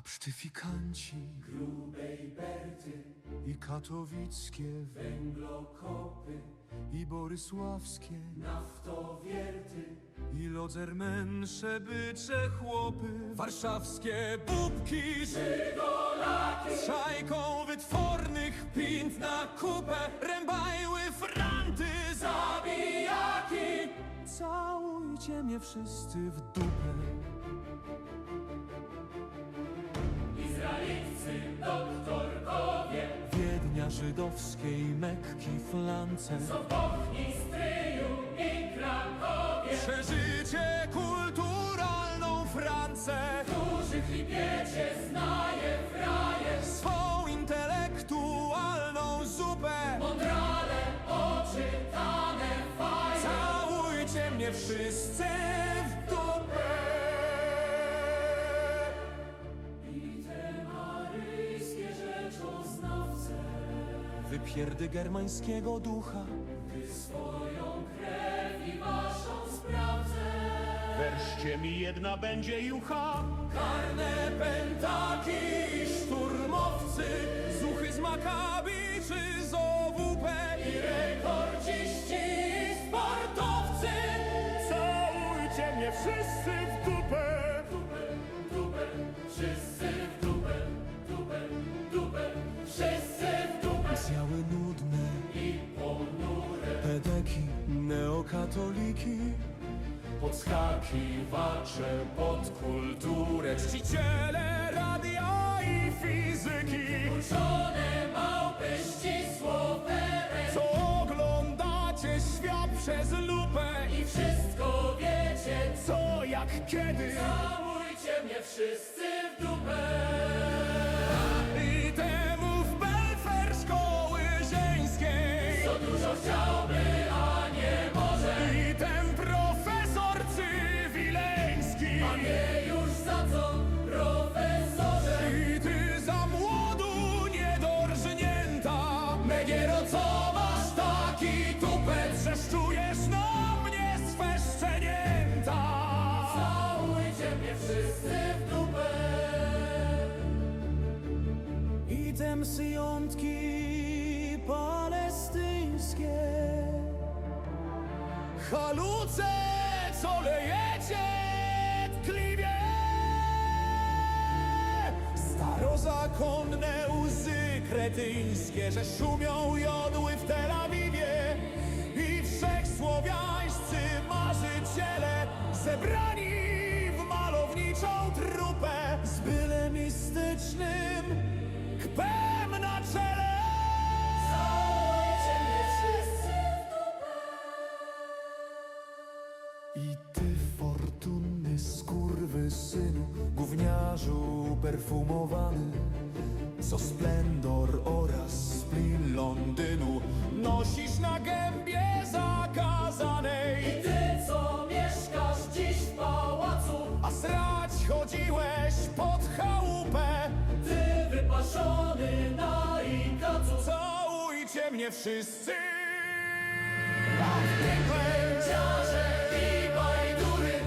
Apsztyfikanci grubej Berty, i katowickie. Węglokopy, i borysławskie. Naftowierty, i lodzermensze bycze chłopy warszawskie bubki żygolaki, z czajką wytwornych pint na kupę. Rębajły franty. Zabijaki, Całujcie mnie wszyscy w dupę żydowskiej Mekki flance. Sopochni, Stryju i Krakowie, Przeżycie kulturalną Francę. Którzy chlipiecie znaje fraje, Swą intelektualną zupę. Mądrale, oczytane faje, Całujcie mnie wszyscy w dupę Wypierdy germańskiego ducha by swoją krew i waszą sprawdzę. Wreszcie mi jedna będzie jucha Karne pentaki, Podskakiwacze pod kulturę. Czciciele radia i fizyki. Uczone małpy ścisłoperek Co oglądacie świat przez lupę. I wszystko wiecie Co jak kiedy. Całujcie mnie wszyscy w dupę Wszyscy w dupę. I te syjątki palestyńskie. Haluce, co lejecie tkliwie. Starozakonne łzy kretyńskie Że szumią jodły w Tel Awiwie. I wszechsłowiańscy marzyciele Zebrani kpem na czele. Wszyscy w I ty fortunny skurwy synu Gówniarzu perfumowany Co splendor oraz splin Londynu Nosisz na gębie Całujcie mnie wszyscy.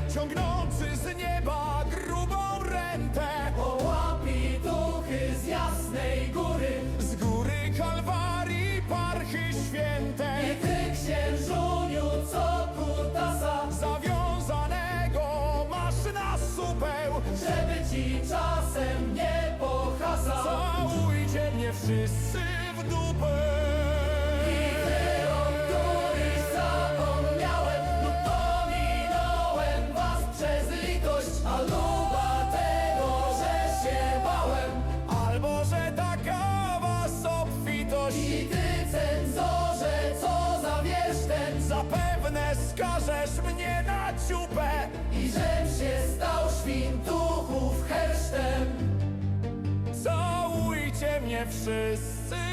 I Ciągnący z nieba grubą rentę Po łapi duchy z jasnej góry. Z góry Kalwarii parchy I święte ty, księżuniu, co kutasa Zawiązanego masz na supeł. Żeby ci czasem nie pohasał Całujcie mnie wszyscy w dupę skażesz mnie na ciupę? I żem się stał świntuchów hersztem. Całujcie mnie wszyscy